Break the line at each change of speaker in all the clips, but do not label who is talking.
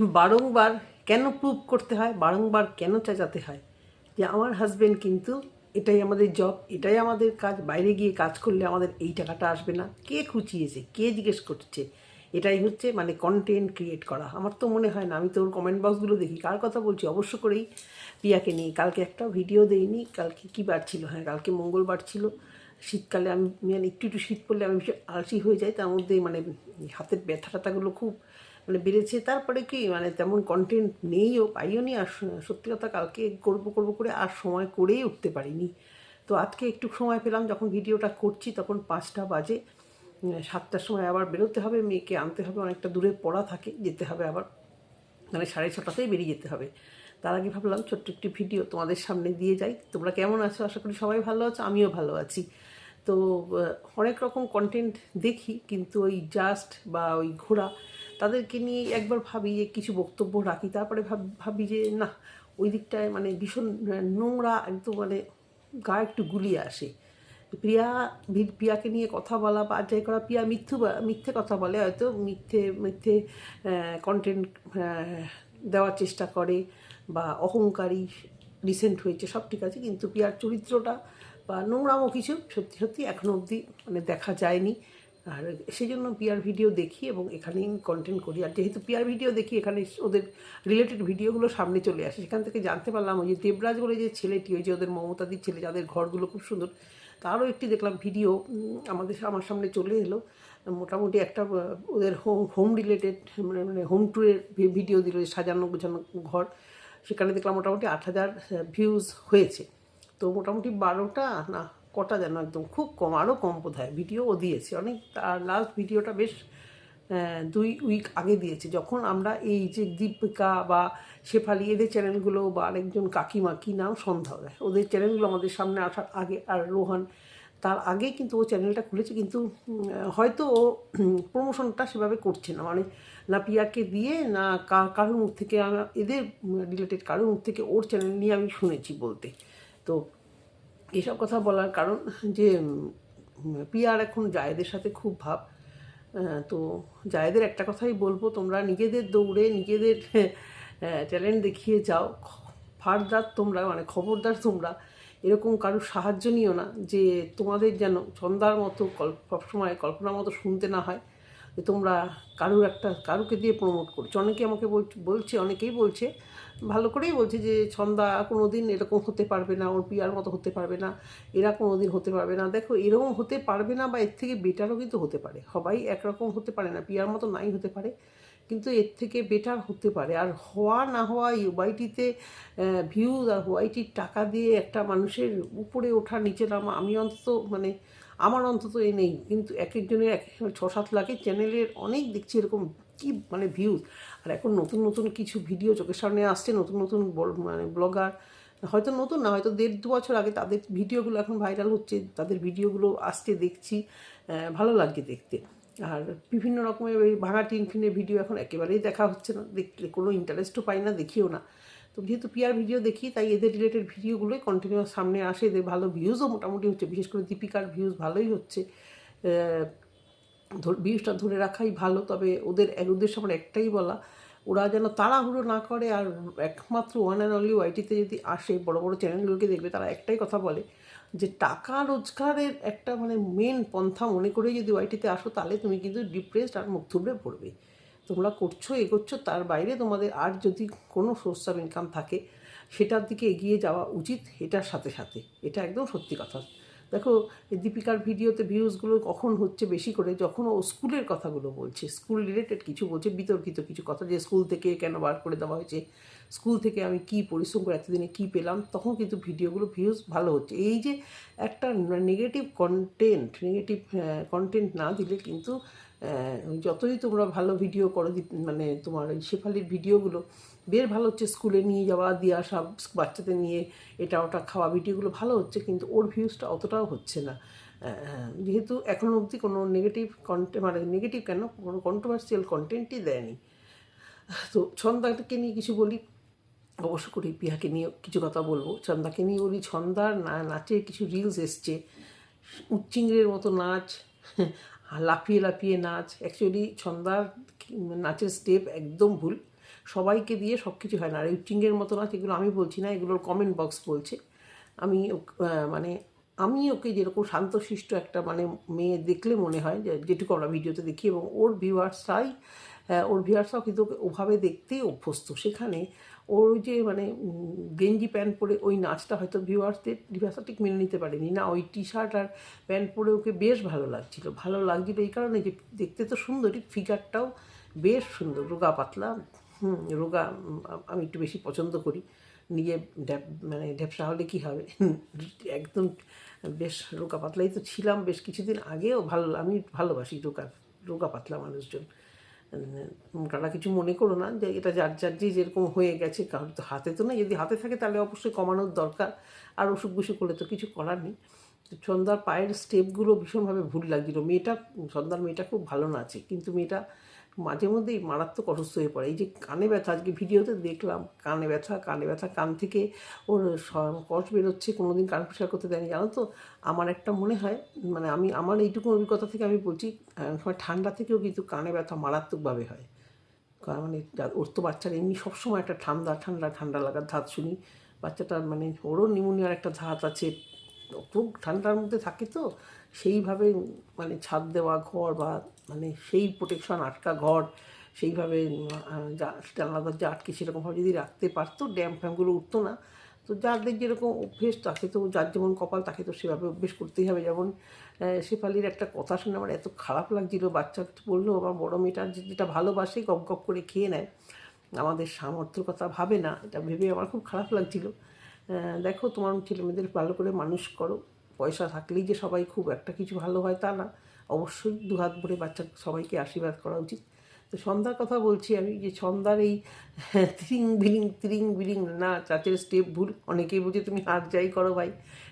বারংবার কেন প্রুভ করতে হয়, বারংবার কেন চেঁচাতে হয়? যে আমার হাজব্যান্ড কিন্তু এটাই আমাদের জব এটাই আমাদের কাজ, বাইরে গিয়ে কাজ করলে আমাদের এই টাকাটা আসবে না। কে খুঁচিয়েছে? কে জিজ্ঞেস করছে? এটাই হচ্ছে মানে কন্টেন্ট ক্রিয়েট করা। আমার তো মনে হয় না, আমি তো ওর কমেন্ট বক্সগুলো দেখি। কার কথা বলছি? অবশ্য করেই পিয়াকে নিয়ে। কালকে একটা ভিডিও দেইনি। কালকে কী বার ছিল? হ্যাঁ কালকে মঙ্গলবার ছিল। শীতকালে আমি মানে একটু একটু শীত পড়লে আমি ভীষণ আলসি হয়ে যাই। তার মধ্যে মানে হাতের ব্যথা ট্যাথাগুলো খুব মানে বেড়েছে, তারপরে কি মানে তেমন কন্টেন্ট নেইও পাইও নি, আর সত্যি কথা কালকে করব করব করে আর সময় করেই উঠতে পারিনি। তো আজকে একটু সময় পেলাম, যখন ভিডিওটা করছি তখন পাঁচটা বাজে সাতটার সময় আবার বেরোতে হবে, মেয়েকে আনতে হবে, অনেকটা দূরে পড়া থাকে, যেতে হবে আবার মানে সাড়ে ছটাতেই বেরিয়ে যেতে হবে। তার আগে ভাবলাম ছোট্ট একটি ভিডিও তোমাদের সামনে দিয়ে যাই। তোমরা কেমন আছো? আশা করি সবাই ভালো আছো, আমিও ভালো আছি। তো অনেক রকম কন্টেন্ট দেখি, কিন্তু ওই জাস্ট বা ওই ঘোরা তাদেরকে নিয়ে একবার ভাবি যে কিছু বক্তব্য রাখি। তারপরে ভাব- যে না, ওই দিকটায় মানে ভীষণ নোংরা একদম মানে গা একটু গুলিয়ে আসে। প্রিয়া প্রিয়াকে নিয়ে কথা বলা বা যাই করা, প্রিয়া মিথ্যু মিথ্যে কথা বলে হয়তো, মিথ্যে মিথ্যে কন্টেন্ট দেওয়ার চেষ্টা করে বা অহংকারী রিসেন্ট হয়েছে, সব ঠিক আছে। কিন্তু প্রিয়ার চরিত্রটা বা নোংরামো কিছু সত্যি সত্যি এখনও অবধি মানে দেখা যায়নি। আর সেই জন্য পিয়ার ভিডিও দেখি এবং এখানেই কন্টেন্ট করি। আর যেহেতু পিয়ার ভিডিও দেখি, এখানে ওদের রিলেটেড ভিডিওগুলো সামনে চলে আসে। সেখান থেকে জানতে পারলাম ওই যে দেবরাজ বলে যে ছেলেটি, ওই যে ওদের মমতাদির ছেলে, যাদের ঘরগুলো খুব সুন্দর, তারও একটি দেখলাম ভিডিও আমাদের আমার সামনে চলে এলো। মোটামুটি একটা ওদের হোম হোম রিলেটেড মানে হোম ট্যুরের ভিডিও দিল সাজানো গোছানো ঘর। সেখানে দেখলাম মোটামুটি আট হাজার ভিউজ হয়েছে। তো মোটামুটি বারোটা না কটা যেন একদম খুব কম আরও কম বোধ হয় ভিডিও ও দিয়েছে। অনেক, তার লাস্ট ভিডিওটা বেশ দুই উইক আগে দিয়েছে। যখন আমরা এই যে দীপিকা বা শেফালি, এদের চ্যানেলগুলো বা আরেকজন কাকিমা, কী নাম? সন্ধ্যা দেয় ওদের চ্যানেলগুলো আমাদের সামনে আসার আগে, আর রোহান, তার আগে কিন্তু ও চ্যানেলটা খুলেছে, কিন্তু হয়তো ও প্রমোশনটা সেভাবে করছে না। মানে না পিয়াকে দিয়ে, না কারোর মুখ থেকে এদের রিলেটেড কারোর মুখ থেকে ওর চ্যানেল নিয়ে আমি শুনেছি বলতে। তো এসব কথা বলার কারণ যে পিয়ার এখন জায়েদের সাথে খুব ভাব। তো জায়েদের একটা কথাই বলব, তোমরা নিজেদের দৌড়ে নিজেদের ট্যালেন্ট দেখিয়ে যাও। ফারদার তোমরা মানে খবরদার তোমরা, এরকম কারোর সাহায্য নিও না যে তোমাদের যেন ছন্দার মতো কল্প সবসময় কল্পনার মতো শুনতে না হয়। যে তোমরা কারুর একটা, কারুকে দিয়ে প্রমোট করছ। অনেকে আমাকে বল- বলছে, অনেকেই বলছে ভালো করেই বলছে যে ছন্দা কোনো দিন এরকম হতে পারবে না, ওর পিয়ার মতো হতে পারবে না, এরা কোনো দিন হতে পারবে না। দেখো, এরকম হতে পারবে না বা এর থেকে বেটারও কিন্তু হতে পারে। সবাই একরকম হতে পারে না, পিয়ার মতো নাই হতে পারে, কিন্তু এর থেকে বেটার হতে পারে। আর হওয়া না হওয়া ওয়াইটিতে ভিউজ আর ওয়াইটির টাকা দিয়ে একটা মানুষের উপরে ওঠা, নিচে নামা, আমি অন্তত মানে আমার অন্তত এ নেই। কিন্তু এক একজনের এক এক ছ সাত লাখের চ্যানেলের অনেক দেখছি এরকম কি মানে ভিউজ আর এখন নতুন নতুন কিছু ভিডিও চোখের সামনে আসছে, নতুন নতুন মানে ব্লগার হয়তো নতুন না, হয়তো দেড় দু বছর আগে তাদের ভিডিওগুলো এখন ভাইরাল হচ্ছে, তাদের ভিডিওগুলো আসছে দেখছি ভালো লাগছে দেখতে। আর বিভিন্ন রকমের ওই ভাঙা টিন ফিনের ভিডিও এখন একেবারেই দেখা হচ্ছে না দেখলে কোনো ইন্টারেস্টও পাই না, দেখিও না। তো যেহেতু পিয়ার ভিডিও দেখি, তাই এদের রিলেটেড ভিডিওগুলোই কন্টিনিউয়াস সামনে আসে, এদের ভালো ভিউজও মোটামুটি হচ্ছে, বিশেষ করে দীপিকার ভিউজ ভালোই হচ্ছে। ভিউজটা ধরে রাখাই ভালো, তবে ওদের এক উদ্দেশ্য আমার একটাই বলা, ওরা যেন তাড়াহুড়ো না করে আর একমাত্র ওয়ান অ্যান্ড অনলি ওয়াইটিতে যদি আসে, বড় বড় চ্যানেলগুলোকে দেখবে, তারা একটাই কথা বলে যে টাকা রোজগারের একটা মানে মেন পন্থা মনে করে যদি ওয়াইটিতে আসো, তাহলে তুমি কিন্তু ডিপ্রেসড আর মুখ থুবড়ে পড়বে। তোমরা করছ, এগোচ্ছ, তার বাইরে তোমাদের আর যদি কোনো সোর্স অফ ইনকাম থাকে, সেটার দিকে এগিয়ে যাওয়া উচিত, এটার সাথে সাথে। এটা একদম সত্যি কথা। দেখো দীপিকার ভিডিওতে ভিউজগুলো কখন হচ্ছে বেশি করে? যখন ও স্কুলের কথাগুলো বলছে, স্কুল রিলেটেড কিছু বলছে, বিতর্কিত কিছু কথা যে স্কুল থেকে কেন বার করে দেওয়া হয়েছে, স্কুল থেকে আমি কি পরিশ্রম করে এতদিনে কী পেলাম, তখন কিন্তু ভিডিওগুলো ভিউজ ভালো হচ্ছে। এই যে একটা নেগেটিভ কন্টেন্ট নেগেটিভ কন্টেন্ট না দিলে কিন্তু যতই তোমরা ভালো ভিডিও করো মানে তোমার শেফালির ভিডিওগুলো বের ভালো হচ্ছে স্কুলে নিয়ে যাওয়া, দিয়ে আসা, বাচ্চাদের নিয়ে এটা ওটা খাওয়া ভিডিওগুলো ভালো হচ্ছে, কিন্তু ওর ভিউজটা অতটাও হচ্ছে না। যেহেতু এখনও অবধি কোনো নেগেটিভ কন্টেন্ট মানে নেগেটিভ কেন? কোনো কন্ট্রোভার্সিয়াল কন্টেন্টই দেয়নি। তো ছন্দাকে নিয়ে কিছু বলি। অবশ্য করি পিয়াকে নিয়ে কিছু কথা বলব। ছন্দাকে নিয়ে বলি ছন্দার না নাচের কিছু রিলস এসছে। উচ্চিংড়ের মতো নাচ, লাফিয়ে লাফিয়ে নাচ। অ্যাকচুয়ালি ছন্দার নাচের স্টেপ একদম ভুল। সবাইকে দিয়ে সব কিছু হয় না। আর চিংয়ের মতো নাচ এগুলো আমি বলছি না, এগুলোর কমেন্ট বক্স বলছে। আমি মানে আমি ওকে যেরকম শান্তশিষ্ট একটা মানে মেয়ে দেখলে মনে হয় যেটুকু আমরা ভিডিওতে দেখি, এবং ওর ভিউয়ার্সরাই ওর ভিউয়ার্সরাও কিন্তু ওকে ওভাবে দেখতেই অভ্যস্ত। সেখানে ওর যে মানে গেঞ্জি প্যান্ট পরে ওই নাচটা হয়তো ভিউয়ার্সদের ভিউয়ার্সরা ঠিক মেনে নিতে পারেনি। না, ওই টি শার্ট আর প্যান্ট পরে ওকে বেশ ভালো লাগছিল। ভালো লাগছিল এই কারণে যে দেখতে তো সুন্দরই ফিগারটাও বেশ সুন্দর রোগা পাতলা রোগা আমি একটু বেশি পছন্দ করি। নিজে মানে ঢ্যাপসা হলে কী হবে? একদম বেশ রোগা পাতলাই তো ছিলাম বেশ কিছুদিন আগেও ভালো, আমি ভালোবাসি রোগা রোগা পাতলা মানুষজন। মোটাটা কিছু মনে করো না যে এটা যার যার যে যেরকম হয়ে গেছে, কারোর তো হাতে তো না যদি হাতে থাকে তাহলে অবশ্যই কমানোর দরকার। আর অসুখ বিসুখ করলে তো কিছু করার নেই। সন্ধ্যার পায়ের স্টেপগুলো ভীষণভাবে ভুল লাগছিল মেয়েটা, সন্ধ্যার মেয়েটা খুব ভালো নাচে। কিন্তু মেয়েটা মাঝে মধ্যেই মারাত্মক অসুস্থ হয়ে পড়ে। এই যে কানে ব্যথা, আজকে ভিডিওতে দেখলাম কানে ব্যথা কানে ব্যথা, কান থেকে ওর কষ বেরোচ্ছে কোনো দিন কান পরিষ্কার করতে দেয়নি। জানো তো, আমার একটা মনে হয় মানে আমি, আমার এইটুকু অভিজ্ঞতা থেকে আমি বলছি ঠান্ডা থেকেও কিন্তু কানে ব্যথা মারাত্মকভাবে হয়। কারণ মানে ওর তো বাচ্চার এমনি সবসময় একটা ঠান্ডা ঠান্ডা ঠান্ডা লাগার ধাত শুনি। বাচ্চাটার মানে ওরও নিউমোনিয়ার একটা ধাত আছে খুব ঠান্ডার মধ্যে থাকে তো সেইভাবে মানে ছাদ দেওয়া ঘর বা মানে সেই প্রোটেকশন আটকা ঘর, সেইভাবে যা- জানলা দরজা আটকে সেরকমভাবে যদি রাখতে পারতো ড্যাম ফ্যামগুলো উঠতো না। তো যাদের যেরকম অভ্যেস, তাকে তো যার যেমন কপাল, তাকে তো সেভাবে অভ্যেস করতেই হবে। যেমন শেফালির একটা কথা শুনে আমার এত খারাপ লাগছিল। বাচ্চা বলল, আমার বড় মেয়েটা যেটা ভালোবাসে, গপ গপ করে খেয়ে নেয়। আমাদের সামর্থ্যের কথা ভাবে না। এটা ভেবে আমার খুব খারাপ লাগছিল। দেখো, তোমার ছেলে মেয়েদের ভালো করে মানুষ করো। পয়সা থাকলেই যে সবাই খুব একটা কিছু ভালো হয় তা না। অবশ্যই দুহাত ভরে বাচ্চা সবাইকে আশীর্বাদ করা উচিত। তো সন্ধ্যার কথা বলছি আমি যে সন্ধ্যার এই তিরিং বিলিং তিরিং বিলিং, না, চাচের স্টেপ ভুল, অনেকেই বুঝে তুমি হাত যাই করো ভাই,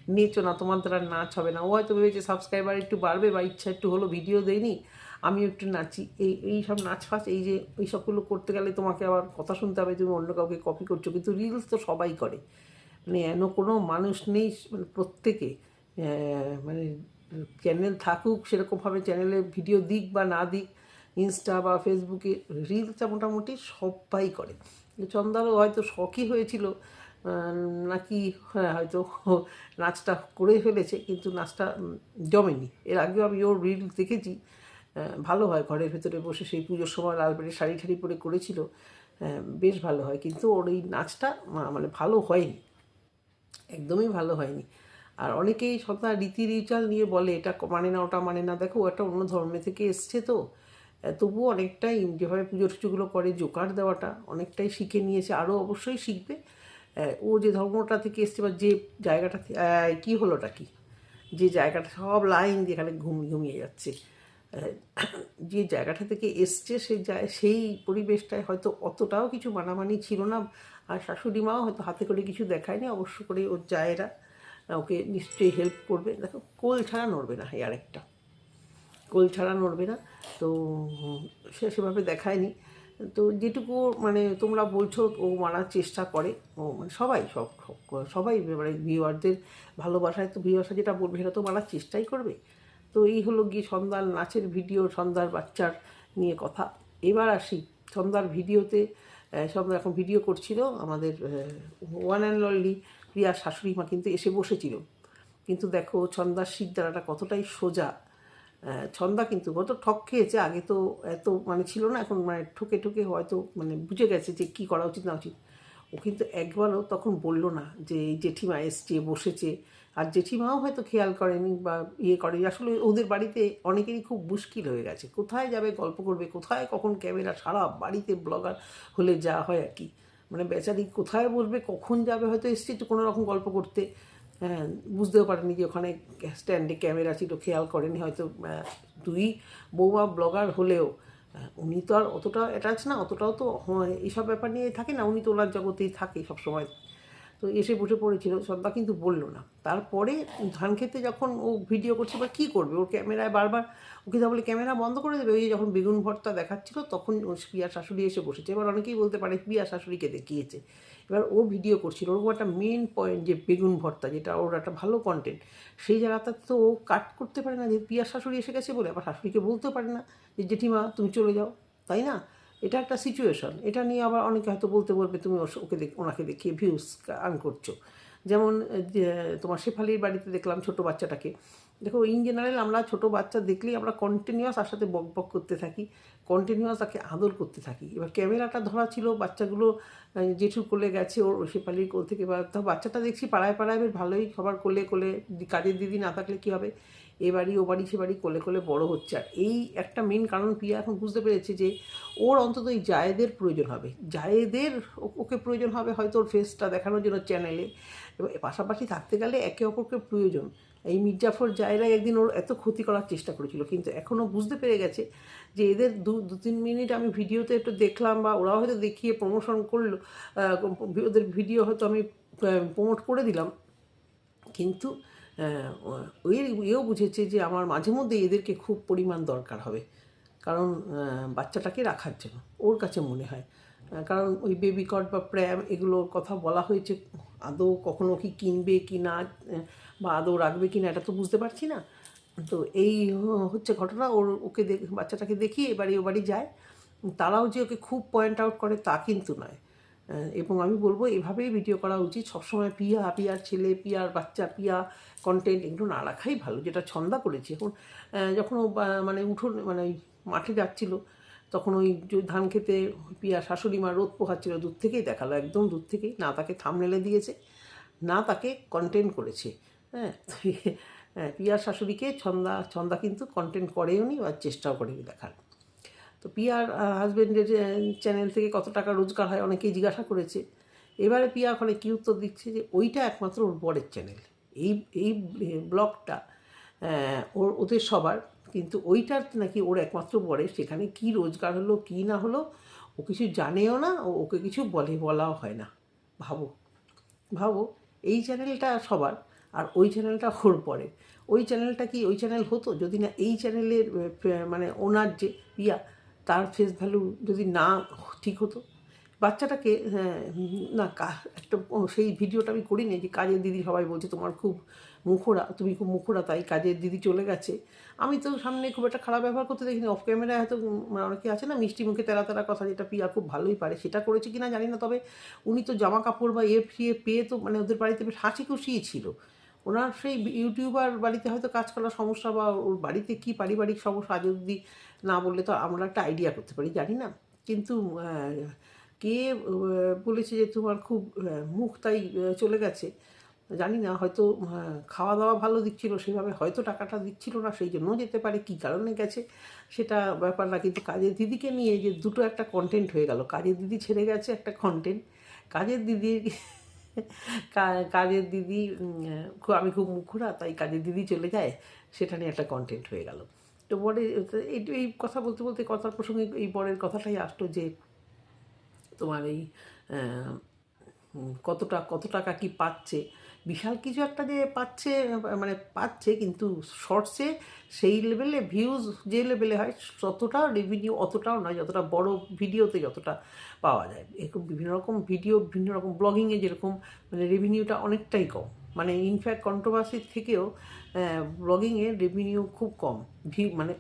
নেচো না, তোমার দ্বারা নাচ হবে না। ও হয়তো ভেবেছে সাবস্ক্রাইবার একটু বাড়বে বা ইচ্ছা একটু হলো ভিডিও দেয়নি আমি একটু নাচি। এই এই সব নাচ ফাচ, এই যে, এই সবগুলো করতে গেলে তোমাকে আবার কথা শুনতে হবে, তুমি অন্য কাউকে কপি করছ, কিন্তু রিলস তো সবাই করে। মানে এন কোনো মানুষ নেই মানে প্রত্যেকে। মানে চ্যানেল থাকুক, সেরকমভাবে চ্যানেলে ভিডিও দিক বা না দিক ইনস্টা বা ফেসবুকে রিলসটা মোটামুটি সবাই করে। চন্দারও হয়তো শখই হয়েছিল নাকি হ্যাঁ হয়তো নাচটা করে ফেলেছে, কিন্তু নাচটা জমেনি। এর আগেও আমি ওর রিল দেখেছি ভালো হয় ঘরের ভেতরে বসে সেই পুজোর সময় লাল পেটে শাড়ি ঠাড়ি পরে করেছিল বেশ ভালো হয়। কিন্তু ওর এই নাচটা মানে ভালো হয়নি, একদমই ভালো হয়নি। আর অনেকেই সন্ধ্যা রীতি রিচুয়াল নিয়ে বলে, এটা মানে না, ওটা মানে না। দেখো ও একটা অন্য ধর্মে থেকে এসছে তো। তবুও অনেকটাই যেভাবে পুজো টুজোগুলো করে জোকার দেওয়াটা অনেকটাই শিখে নিয়েছে। আরও অবশ্যই শিখবে। ও যে ধর্মটা থেকে এসছে বা যে জায়গাটা কি হলোটা কি? যে জায়গাটা, সব লাইন দিয়ে এখানে ঘুমিয়ে ঘুমিয়ে যাচ্ছে। যে জায়গাটা থেকে এসছে সেই জায় সেই পরিবেশটায় হয়তো অতটাও কিছু মানামানি ছিল না। আর শাশুড়ি মাও হয়তো হাতে করে কিছু দেখায়নি। অবশ্য করে ওর জায়েরা ওকে নিশ্চয়ই হেল্প করবে। দেখো, কোল ছাড়া নড়বে না, এই আরেকটা। কোল ছাড়া নড়বে না, তো সে সেভাবে দেখায়নি। তো যেটুকু মানে তোমরা বলছো, ও মারার চেষ্টা করে। ও মানে সবাই, সব সব- সবাই মানে ভিউয়ারদের ভালোবাসায় তো ভিউয়ার্সা যেটা বলবে, সেটা তো মারার চেষ্টাই করবে। তো এই হলো গিয়ে সন্ধ্যার নাচের ভিডিও সন্ধ্যার বাচ্চার নিয়ে কথা। এবার আসি সন্ধ্যার ভিডিওতে সন্ধ্যা এখন ভিডিও করছিল আমাদের ওয়ান অ্যান্ড অনলি প্রিয়া শাশুড়ি মা কিন্তু এসে বসেছিল। কিন্তু দেখো ছন্দার শিকদারাটা কতটাই সোজা। ছন্দা কিন্তু কত ঠক খেয়েছে, আগে তো এত মানে ছিল না, এখন মানে ঠকে ঠকে হয়তো মানে বুঝে গেছে যে কী করা উচিত না উচিত। ও কিন্তু একবারও তখন বলল না যে এই জেঠিমা এসছে, বসেছে। আর জেঠিমাও হয়তো খেয়াল করেনি বা ইয়ে করেনি। আসলে ওদের বাড়িতে অনেকেরই খুব মুশকিল হয়ে গেছে। কোথায় যাবে, গল্প করবে, কোথায়, কখন ক্যামেরা, সারা বাড়িতে ব্লগার হলে যা হয় আর কি। মানে বেচারি কোথায় বসবে, কখন যাবে, হয়তো এসছে একটু কোনো রকম গল্প করতে। হ্যাঁ বুঝতেও পারেনি যে ওখানে স্ট্যান্ডে ক্যামেরা ছিল, খেয়াল করেনি হয়তো দুই বৌমা ব্লগার হলেও। উনি তো আর অতটা অ্যাটাচ না, অতটাও তো এইসব ব্যাপার নিয়ে থাকে না, উনি তো ওনার জগতেই থাকে সবসময়। তো এসে বসে পড়েছিল সন্ধ্যা কিন্তু বলল না। তারপরে ধান খেতে যখন ও ভিডিও করছে, বা কী করবে? ওর ক্যামেরায় বারবার, ওকে বলে ক্যামেরা বন্ধ করে দেবে? ওই যখন বেগুন ভর্তা দেখাচ্ছিল, তখন প্রিয়া শাশুড়ি এসে বসেছে। এবার অনেকেই বলতে পারে, প্রিয়া শাশুড়িকে দেখিয়েছে। এবার ও ভিডিও করছিল ওর একটা মেন পয়েন্ট যে বেগুন ভর্তা, যেটা ওর একটা ভালো কন্টেন্ট সেই জায়গাটা তো ও কাট করতে পারে না। যে প্রিয়া শাশুড়ি এসে গেছে বলে, আবার শাশুড়িকে বলতে পারে না যে, জেঠিমা, তুমি চলে যাও। তাই না? এটা একটা সিচুয়েশন এটা নিয়ে আবার অনেকে হয়তো বলতে বলবে, তুমি ওকে দেখ, ওনাকে দেখিয়ে ভিউজ আর্ন করছ। যেমন তোমার শেফালির বাড়িতে দেখলাম ছোট বাচ্চাটাকে। দেখো ইন জেনারেল আমরা ছোট বাচ্চা দেখলেই আমরা কন্টিনিউয়াস তার সাথে বক বক করতে থাকি কন্টিনিউয়াস তাকে আদর করতে থাকি। এবার ক্যামেরাটা ধরা ছিল বাচ্চাগুলো জেঠু কোলে গেছে, ওর শেফালির কোল থেকে বা তো বাচ্চাটা দেখছি পাড়ায় পাড়ায়, বেশ ভালোই সবার কোলে কোলে, কাজের দিদি না থাকলে কী হবে? এ বাড়ি, ও বাড়ি, সে বাড়ি, কোলে কোলে বড় হচ্ছে। আর এই একটা মেন কারণ প্রিয়া এখন বুঝতে পেরেছে যে ওর অন্তত এই জায়েদের প্রয়োজন হবে। জায়েদের ওকে প্রয়োজন হবে হয়তো ওর ফেসটা দেখানোর জন্য চ্যানেলে এবং পাশাপাশি থাকতে গেলে একে অপরকে প্রয়োজন। এই মির্জাফর জায়রাই একদিন ওর এত ক্ষতি করার চেষ্টা করেছিল। কিন্তু এখনও বুঝতে পেরে গেছে যে এদের দু দু তিন মিনিট আমি ভিডিওতে একটু দেখলাম বা ওরা হয়তো দেখিয়ে প্রমোশন করল ওদের ভিডিও হয়তো আমি প্রমোট করে দিলাম। কিন্তু ওই এও বুঝেছে যে আমার মাঝে মধ্যে এদেরকে খুব পরিমাণ দরকার হবে। কারণ বাচ্চাটাকে রাখার জন্য, ওর কাছে মনে হয়। কারণ ওই বেবি কট বা প্র্যাম এগুলোর কথা বলা হয়েছে, আদৌ কখনো কি কিনবে কি না বা আদৌ রাখবে কি না, এটা তো বুঝতে পারছি না। তো এই হচ্ছে ঘটনা, ওর, ওকে দেখ বাচ্চাটাকে দেখিয়ে এবারে ও বাড়ি যায়। তারাও যে ওকে খুব পয়েন্ট আউট করে তা কিন্তু নয়। এবং আমি বলব এভাবেই ভিডিও করা উচিত। সবসময় পিয়া পিয়ার ছেলে পিয়ার বাচ্চা পিয়া কন্টেন্ট এগুলো না রাখাই ভালো যেটা ছন্দা করেছে। এখন যখন মানে উঠোন মানে মাঠে যাচ্ছিল তখন ওই ধান খেতে পিয়া শাশুড়ি মা রোদ পোহাচ্ছিল দূর থেকেই দেখাল একদম দূর থেকেই। না তাকে থামনেলে দিয়েছে না তাকে কন্টেন্ট করেছে। হ্যাঁ হ্যাঁ, পিয়ার শাশুড়িকে ছন্দা ছন্দা কিন্তু কন্টেন্ট করেও নি আর চেষ্টাও করেনি দেখার। তো পিয়ার হাজব্যান্ডের চ্যানেল থেকে কত টাকা রোজগার হয় অনেকেই জিজ্ঞাসা করেছে। এবারে পিয়া ওখানে কী উত্তর দিচ্ছে যে, ওইটা একমাত্র ওর বরের চ্যানেল এই এই ব্লগটা ওর, ওদের সবার, কিন্তু ওইটার নাকি ওর একমাত্র বরের। সেখানে কি রোজগার হলো, কি না হলো, ও কিছু জানেও না, ও, ওকে কিছু বলে বলাও হয় না। ভাবো ভাবো, এই চ্যানেলটা সবার, আর ওই চ্যানেলটা ওর পরে ওই চ্যানেলটা কি, ওই চ্যানেল হতো? যদি না এই চ্যানেলের মানে ওনার যে ইয়া তার ফেস ভ্যালু যদি না ঠিক হতো বাচ্চাটাকে হ্যাঁ, না কা- একটা সেই ভিডিওটা আমি করিনি যে কাজের দিদি সবাই বলছে তোমার খুব মুখোরা তুমি খুব মুখোরা তাই কাজের দিদি চলে গেছে। আমি তো সামনে খুব একটা খারাপ ব্যবহার করতে দেখিনি অফ ক্যামেরায় হয়তো মানে অনেকে আছে না মিষ্টি মুখে তেরা তেরা কথা যেটা পিয়া খুব ভালোই পারে সেটা করেছে কিনা জানি না তবে উনি তো জামা কাপড় বা এ ফিয়ে পেয়ে তো মানে ওদের বাড়িতে বেশ হাসি খুশিই ছিল। ওনার সেই ইউটিউবার বাড়িতে হয়তো কাজ করার সমস্যা বা ওর বাড়িতে কি পারিবারিক সমস্যা আজ অবধি না বললে তো আমরা একটা আইডিয়া করতে পারি, জানি না। কিন্তু কে বলেছে যে তোমার খুব মুখ তাই চলে গেছে, জানি না, হয়তো খাওয়া দাওয়া ভালো দিচ্ছিল, সেভাবে হয়তো টাকাটা দিচ্ছিল না, সেই জন্য যেতে পারে, কী কারণে গেছে, সেটা ব্যাপার না। কিন্তু কাজের দিদিকে নিয়ে যে দুটো একটা কন্টেন্ট হয়ে গেল। কাজের দিদি ছেড়ে গেছে একটা কন্টেন্ট কাজের দিদির কাজের দিদি আমি খুব মুখরা তাই কাজের দিদি চলে যায়, সেটা নিয়ে একটা কন্টেন্ট হয়ে গেল। তো বরে এই এই কথা বলতে বলতে, কথার প্রসঙ্গে এই বরের কথাটাই আসতো যে, তোমার এই কত টাকা কত টাকা কি পাচ্ছে? বিশাল কিছু একটা যে পাচ্ছে মানে পাচ্ছে, কিন্তু শর্টসে সেই লেভেলে ভিউজ যে লেভেলে হয় ততটাও রেভিনিউ অতটাও নয়, যতটা বড় ভিডিওতে যতটা পাওয়া যায়। এরকম বিভিন্ন রকম ভিডিও বিভিন্ন রকম ব্লগিংয়ে যেরকম মানে রেভিনিউটা অনেকটাই কম। মানে ইনফ্যাক্ট কন্ট্রোভার্সির থেকেও ব্লগিংয়ে রেভিনিউ খুব কম। ভিউ মানে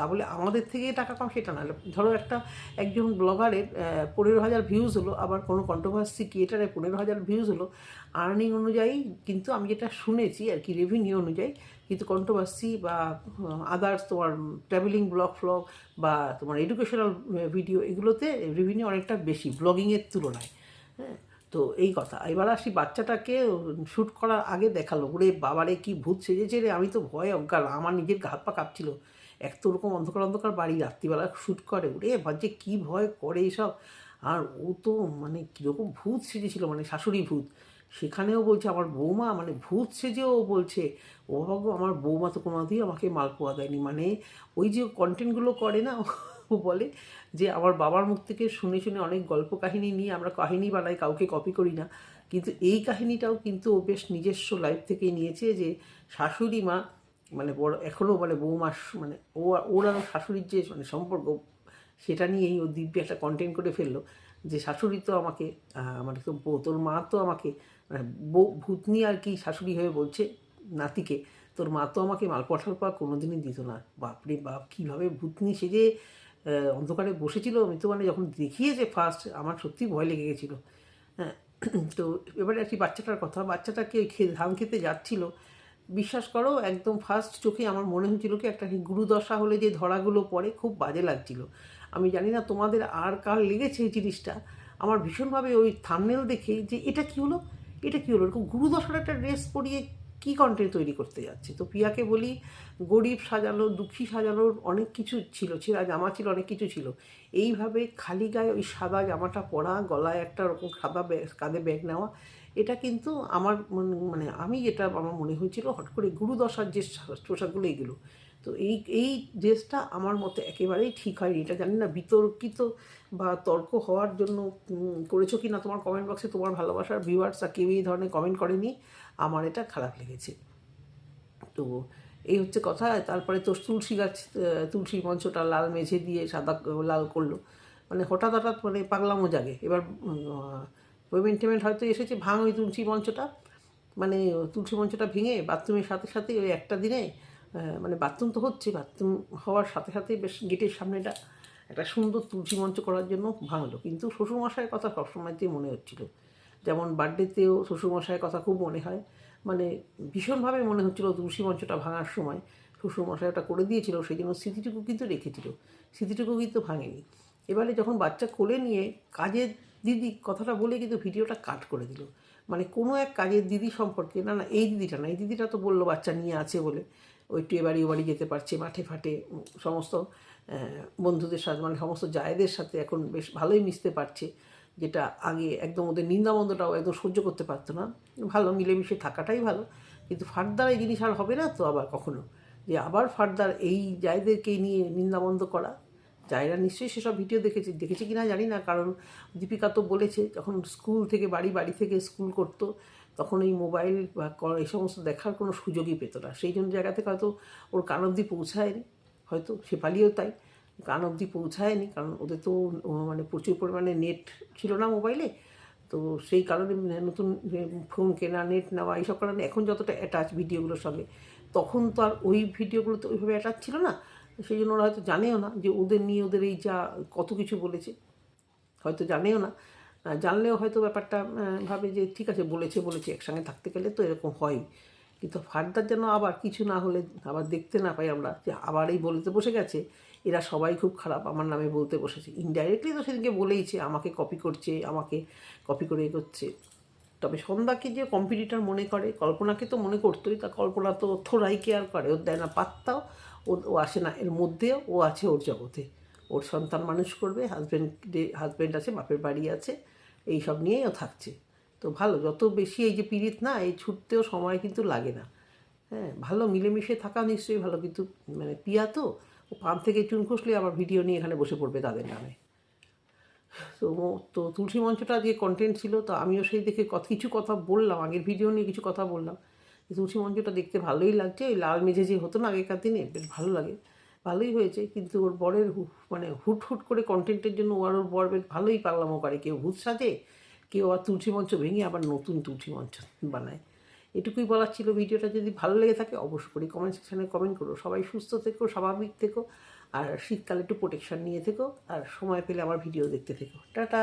তা বলে আমাদের থেকে টাকা কম, সেটা না। ধরো একটা একজন ব্লগারের পনেরো হাজার ভিউজ হলো, আবার কোনো কন্ট্রোভার্সি ক্রিয়েটারের পনেরো হাজার ভিউজ হলো আর্নিং অনুযায়ী কিন্তু আমি যেটা শুনেছি আর কি রেভিনিউ অনুযায়ী, কিন্তু কন্ট্রোভার্সি বা আদার্স তোমার ট্রাভেলিং ব্লগ ফ্লগ বা তোমার এডুকেশনাল ভিডিও এগুলোতে রেভিনিউ অনেকটা বেশি ব্লগিংয়ের তুলনায়। হ্যাঁ তো এই কথা। এবার আসি বাচ্চাটাকে শ্যুট করার আগে দেখাল। ওরে বাবারে, কি ভূত সেজেছে রে, আমি তো ভয়ে অজ্ঞান। আমার নিজের হাত পা কাঁপছিল। এক তো ওরকম অন্ধকার অন্ধকার বাড়ি, রাত্রিবেলা শ্যুট করে, ওরে ভাবছে কী ভয় করে এইসব আর ও তো মানে কীরকম ভূত সেজেছিল মানে শাশুড়ি ভূত। সেখানেও বলছে, আমার বৌমা মানে ভূত সেজেও বলছে, ও বাবু আমার বৌমা তো কোনোদিনই আমাকে মাল মালপোয়া দেয়নি। মানে ওই যে কন্টেন্টগুলো করে না, ও বলে যে, আমার বাবার মুখ থেকে শুনে শুনে অনেক গল্প কাহিনী নিয়ে আমরা কাহিনী বানাই, কাউকে কপি করি না। কিন্তু এই কাহিনীটাও কিন্তু ও বেশ নিজস্ব লাইফ থেকেই নিয়েছে যে, শাশুড়ি মা মানে বড় এখনও মানে বৌমা শ- মানে ও, ওর আর শাশুড়ির যে মানে সম্পর্ক, সেটা নিয়েই ও দিব্যি একটা কন্টেন্ট করে ফেলল যে শাশুড়ি তো আমাকে মানে তো তোর মা তো আমাকে মানে ভূতনি আর কি শাশুড়ি হয়ে বলছে নাতিকে, তোর মা তো আমাকে মালপোয়া ঠালপোয়া কোনোদিনই দিত না। বাপরে বাপ, কীভাবে ভূতনি সেজে অন্ধকারে বসেছিল, আমি তো মানে যখন দেখিয়েছে ফার্স্ট আমার সত্যি ভয় লেগে গেছিল। হ্যাঁ তো এবারে আর কি বাচ্চাটার কথা, বাচ্চাটাকে ওই খে ধান খেতে যাচ্ছিল বিশ্বাস করো, একদম ফার্স্ট চোখে আমার মনে হয়েছিল কি একটা গুরুদশা হলে যে ধরাগুলো পড়ে, খুব বাজে লাগছিল। আমি জানি না তোমাদের আর কার লেগেছে এই জিনিসটা। আমার ভীষণভাবে ওই থামনেল দেখে যে এটা কি হলো? এটা কি হলো? এরকম গুরুদশার একটা ড্রেস পরিয়ে কী কন্টেন্ট তৈরি করতে যাচ্ছে? তো পিয়াকে বলি, গরিব সাজানো দুঃখী সাজানোর অনেক কিছু ছিল, ছেঁড়া জামা ছিল, অনেক কিছু ছিল। এইভাবে খালি গায়ে ওই সাদা জামাটা পরা, গলায় একটা ওরকম সাদা ব্যাগ, কাঁধে ব্যাগ নেওয়া এটা কিন্তু আমার মন- আমি যেটা আমার মনে হয়েছিল হট করে গুরুদশার যে পোশাকগুলো এইগুলো তো এই এই ড্রেসটা আমার মতে একেবারেই ঠিক হয়নি। এটা জানি না বিতর্কিত বা তর্ক হওয়ার জন্য করেছ কি না তোমার কমেন্ট বক্সে তোমার ভালোবাসার ভিউয়ার্সরা কেউ এই ধরনের কমেন্ট করেনি, আমার এটা খারাপ লেগেছে। তো এই হচ্ছে কথা, তারপরে তো তুলসী গাছ তুলসী মঞ্চটা লাল মেঝে দিয়ে সাদা, লাল করল মানে হঠাৎ হঠাৎ মানে পাগলামো জাগে। এবার পেমেন্ট টেমেন্ট হয়তো এসেছে ভাঙ ওই তুলসী মঞ্চটা। মানে তুলসী মঞ্চটা ভেঙে বাথরুমের সাথে সাথে ওই একটা দিনে মানে বাথরুম তো হচ্ছে, বাথরুম হওয়ার সাথে সাথে বেশ গেটের সামনেটা একটা সুন্দর তুলসী মঞ্চ করার জন্য ভাঙলো। কিন্তু শ্বশুরমশাইয়ের কথা সবসময়তেই মনে হচ্ছিল। যেমন বার্থডেতেও শ্বশুরমশাইয়ের কথা খুব মনে হয়। মানে ভীষণভাবে মনে হচ্ছিল তুলসী মঞ্চটা ভাঙার সময় শ্বশুরমশাই ওটা করে দিয়েছিল, সেই জন্য স্মৃতিটুকু কিন্তু রেখেছিল। স্মৃতিটুকু কিন্তু ভাঙেনি। এবারে যখন বাচ্চা কোলে নিয়ে কাজের দিদি কথাটা বলে কিন্তু ভিডিওটা কাট করে দিল। মানে কোনো এক কাজের দিদি সম্পর্কে, না না, এই দিদিটা না, এই দিদিটা তো বলল বাচ্চা নিয়ে আছে বলে। ওই একটু এবাড়ি ওবাড়ি যেতে পারছে, মাঠে ফাটে, সমস্ত বন্ধুদের সাথে মানে সমস্ত জায়েদের সাথে এখন বেশ ভালোই মিশতে পারছে। যেটা আগে একদম ওদের নিন্দামন্দটাও একদম সহ্য করতে পারতো না। ভালো, মিলেমিশে থাকাটাই ভালো। কিন্তু ফার্দার এই জিনিস আর হবে না তো আবার কখনো? যে আবার ফার্দার এই জায়দেরকেই নিয়ে নিন্দাবন্ধ করা জায়রা নিশ্চয়ই সেসব ভিডিও দেখেছে দেখেছে কি না জানি না, কারণ দীপিকা তো বলেছে, যখন স্কুল থেকে বাড়ি বাড়ি থেকে স্কুল করতো, তখন এই মোবাইল বা এই সমস্ত দেখার কোনো সুযোগই পেত না। সেই জন্য জায়গা থেকে হয়তো ওর কান অবধি পৌঁছায়নি, হয়তো সে শেফালিও তাই, কান অবধি পৌঁছায়নি, কারণ ওদের তো মানে প্রচুর পরিমাণে নেট ছিল না মোবাইলে তো সেই কারণে নতুন ফোন কেনা নেট নেওয়া, এইসব কারণে এখন যতটা অ্যাটাচ ভিডিওগুলোর সঙ্গে তখন তো আর ওই ভিডিওগুলো তো ওইভাবে অ্যাটাচ ছিল না। সেই জন্য ওরা হয়তো জানেও না যে ওদের নিয়ে ওদের এই যা কত কিছু বলেছে। হয়তো জানেও না। জানলেও হয়তো ব্যাপারটা ভাবে যে ঠিক আছে, বলেছে বলেছে, একসঙ্গে থাকতে গেলে তো এরকম হয়। কিন্তু ফার্দার যেন আবার কিছু না হলে আবার দেখতে না পাই আমরা যে আবার এই বলতে বসে গেছে। এরা সবাই খুব খারাপ আমার নামে বলতে বসেছে। ইনডাইরেক্টলি তো সেদিনকে বলেইছে, আমাকে কপি করছে, আমাকে কপি করে করছে তবে সন্ধ্যাকে যে কম্পিটিটার মনে করে, কল্পনাকে তো মনে করতোই, তা কল্পনা তো থোড়াই কেয়ার করে। ওর দেয় না পাত্তাও ও ও আসে না। এর মধ্যেও ও আছে ওর জগতে। ওর সন্তান মানুষ করবে হাজব্যান্ড হাজব্যান্ড আছে, বাপের বাড়ি আছে এই সব নিয়েই ও থাকছে। তো ভালো, যত বেশি এই যে পীড়িত না, এই ছুটতেও সময় কিন্তু লাগে না। হ্যাঁ ভালো মিলেমিশে থাকা নিশ্চয়ই ভালো, কিন্তু মানে পিয়া তো, ও পান থেকে চুন খসলে আবার ভিডিও নিয়ে এখানে বসে পড়বে তাদের নামে। তো তো তুলসী মঞ্চটা যে কন্টেন্ট ছিল, তো আমিও সেই দেখে কিছু কথা বললাম, আগের ভিডিও নিয়ে কিছু কথা বললাম। তুলসী মঞ্চটা দেখতে ভালোই লাগছে। ওই লাল মেঝে যে হতো না আগেকার দিনে, বেশ ভালো লাগে। ভালোই হয়েছে। কিন্তু ওর বরের মানে হুট হুট করে কন্টেন্টের জন্য আর ওর বর বেশ ভালোই পাগলামো করে। কেউ ভূত সাজে, কেউ আর তুলসী মঞ্চ ভেঙে আবার নতুন তুলসী মঞ্চ বানায়। এটুকুই বলার ছিল ভিডিওটা। যদি ভালো লেগে থাকে, অবশ্যই করে কমেন্ট সেকশানে কমেন্ট করো। সবাই সুস্থ থেকো, স্বাভাবিক থেকো, আর শীতকালে একটু প্রোটেকশন নিয়ে থেকো, আর সময় পেলে আমার ভিডিও দেখতে থেকো। টাটা!